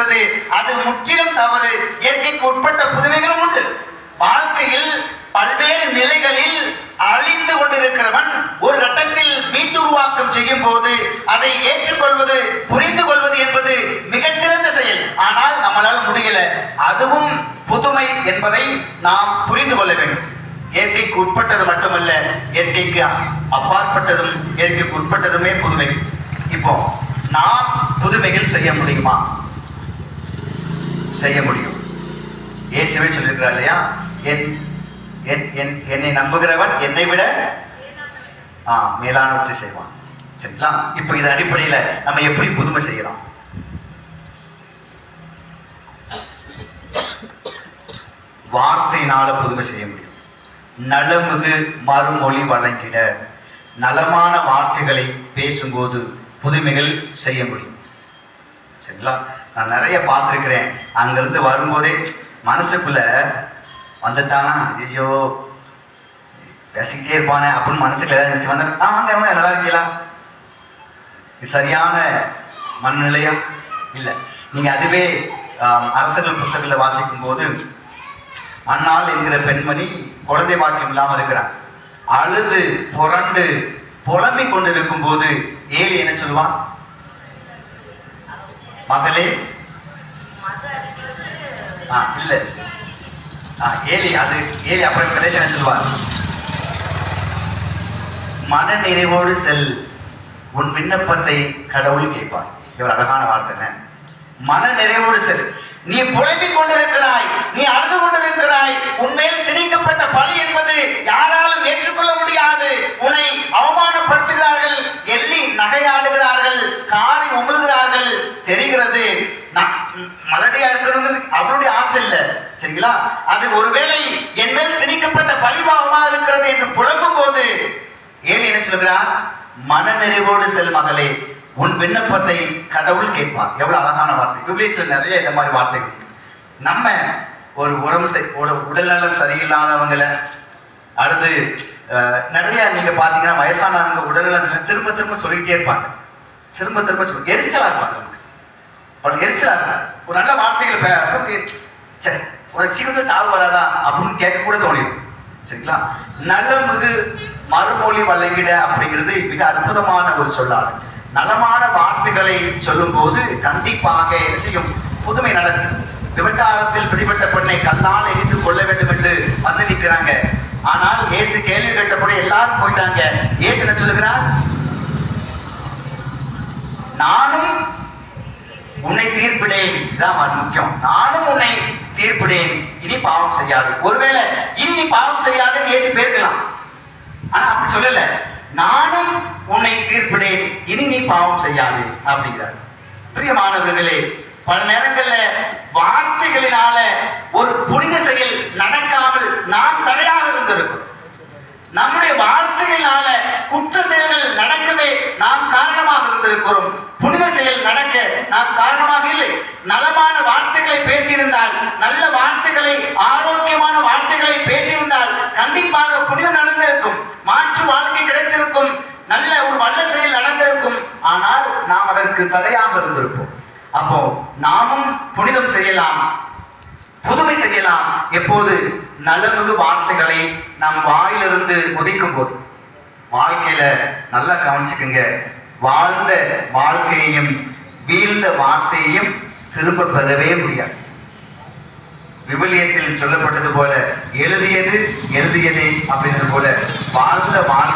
இருக்கிறது. அது முற்றிலும் தவறு. இயற்கைக்கு உட்பட்ட புதுமைகளும் உண்டு. வாழ்க்கையில் பல்வேறு நிலைகளில் அழிந்து கொண்டிருக்கிறவன் ஒரு கட்டத்தில் மீட்டுருவாக்கம் செய்யும் போது அதை ஏற்றுக்கொள்வது புரிந்து கொள்வது என்பது மிகச்சிறந்த செயல். ஆனால் நம்மளால் முடியல. அதுவும் புதுமை என்பதை நாம் புரிந்து கொள்ள வேண்டும். இயற்கைக்கு உட்பட்டது மட்டுமல்ல இயற்கைக்கு அப்பாற்பட்டதும் இயற்கைக்கு உட்பட்டதுமே புதுமை. இப்போ நாம் புதுமைகள் செய்ய முடியுமா? செய்ய முடியும். இயேசுவே சொல்லியிருக்கிறார் இல்லையா? என் என் என் என்னை நம்புகிறவன் என்னை விட ஆ மேலானவற்றை செய்வான். சரிங்களா? இப்போ இதன் அடிப்படையில நம்ம எப்படி புதுமை செய்யலாம்? வார்த்தையினால புதுமை செய்ய முடியும். நலமிகு மறுமொழி வழங்கிட. நலமான வார்த்தைகளை பேசும்போது புதுமைகள் செய்ய முடியும். சரிங்களா? நான் நிறைய பார்த்துருக்குறேன். அங்கிருந்து வரும்போதே மனசுக்குள்ள வந்துட்டானா? ஐயோ பேசிக்கிட்டே இருப்பானே அப்படின்னு மனசுக்குள்ள ஏதாவது நினைச்சு வந்தேன் ஆ வாங்க வாங்க நல்லா இருக்கீங்களா? இது சரியான மனநிலையா? இல்லை. நீங்கள் அதுவே அரசர்கள் புத்தகத்தில் வாசிக்கும் போது அன்னாள் என்கிற பெண்மணி குழந்தை பாக்கியம் இல்லாமல் இருக்கிறான் அழுது புரண்டு புலம்பிக் கொண்டிருக்கும் போது ஏலி என்ன சொல்லுவான் மகளே ஆ இல்ல. ஆ ஏலி அது ஏலி அப்புறம் கடைசி சொல்லுவார் மன நிறைவோடு செல். உன் விண்ணப்பத்தை கடவுள் கேட்பார். இவர் அழகான வார்த்தை மன நிறைவோடு செல். நீ புலம்பிக் கொண்டிருக்கிறாய். நீ அழுது கொண்டிருக்கிறாய். உன்மேல் திணிக்கப்பட்ட பழி என்பது யாராலும் ஏற்றுக்கொள்ள முடியாது. உன்னை அவமானப்படுத்துகிறார்கள். எள்ளி நகையாடுகிறார்கள். காரி உமிழ்கிறார்கள் காசு இல்லை. சரிங்களா? அது ஒருவேளை என் மேல் திணிக்கப்பட்ட பழிபாவமா இருக்கிறது என்று புலம்பும் போது ஏன் என்ன சொல்கிறார் மனநிறைவோடு செல் மகளே உன் விண்ணப்பத்தை கடவுள் கேட்பார். எவ்வளவு அழகான வார்த்தை. விவிலியத்தில் நிறைய இந்த மாதிரி வார்த்தைகள். நம்ம ஒரு உரம் செய்- உடல்நலம் சரியில்லாதவங்களை அடுத்து நிறைய நீங்க பாத்தீங்கன்னா வயசானவங்க உடல்நலம் சரி திரும்ப திரும்ப சொல்லிக்கிட்டே இருப்பாங்க. திரும்ப திரும்ப சொல்லி எரிச்சலா இருப்பாங்க. நமக்கு எரிச்சலா இருப்பாங்க. ஒரு நல்ல வார்த்தைகள் சரி உனக்கு சீக்கிரத்துல சாவு வராதா அப்படின்னு கேட்க கூட தோணிடும். சரிங்களா? நல்ல மிகு மறுமொழி வழங்கிட அப்படிங்கிறது மிக அற்புதமான ஒரு சொல்லாடு நலமான வார்த்தைகளை சொல்லும் போது கண்டிப்பாக என்ன செய்யும்? புதுமை நடக்கும் விபச்சாரத்தில் பிடிபட்ட பெண்ணை கல்லால் எரிந்து கொள்ள வேண்டும் என்று வந்து நிற்கிறாங்க. ஆனால் இயேசு கேள்வி கேட்டபோது எல்லாரும் போயிட்டாங்க. இயேசு என்ன சொல்லுகிறார்? நானும் உன்னை தீர்ப்பிடேன். இதுதான் முக்கியம். நானும் உன்னை தீர்ப்புடேன் இனி பாவம் செய்யாது. ஒருவேளை இனி நீ பாவம் செய்யாதுன்னு ஏசி பேருக்கலாம். ஆனா அப்படி சொல்லல. நானும் உன்னை தீர்ப்பிடேன் இனி நீ பாவம் செய்யாது அப்படிங்கிறார். பிரியமானவர்களே பல நேரங்கள்ல வார்த்தைகளினால ஒரு புனித செயல் நடக்காமல் நாம் தடையாக இருந்திருக்கும். நம்முடைய வார்த்தைகளால குற்ற செயல்கள் நடக்கவே நாம் காரணமாக இருந்திருக்கிறோம். புனித செயல் நடக்க நாம் காரணமாக இல்லை நலமான வார்த்தைகளை பேசியிருந்தால் நல்ல வார்த்தைகளை ஆரோக்கியமான வார்த்தைகளை பேசியிருந்தால் கண்டிப்பாக புனிதம் நடந்திருக்கும் மாற்று வாழ்க்கை கிடைத்திருக்கும் நல்ல ஒரு வல்ல செயல் நடந்திருக்கும் ஆனால் நமக்கு தடையாக இருந்திருக்கும். அப்போ நாமும் புனிதம் செய்யலாம் புதுமை செய்யலாம். எப்போது? நலமிகு வார்த்தைகளை நம் வாயிலிருந்து உதிக்கும் போது வாழ்க்கையில நல்லா கவனிச்சுக்குங்க. வாழ்ந்த வாழ்க்கையையும் வீழ்ந்த வார்த்தையையும் திரும்ப பெறவே முடியாது. விவிலியத்தில் சொல்லப்பட்டது போல எழுதியது எழுதியது அப்படின்றது போல வாழ்ந்த வாழ்க்கை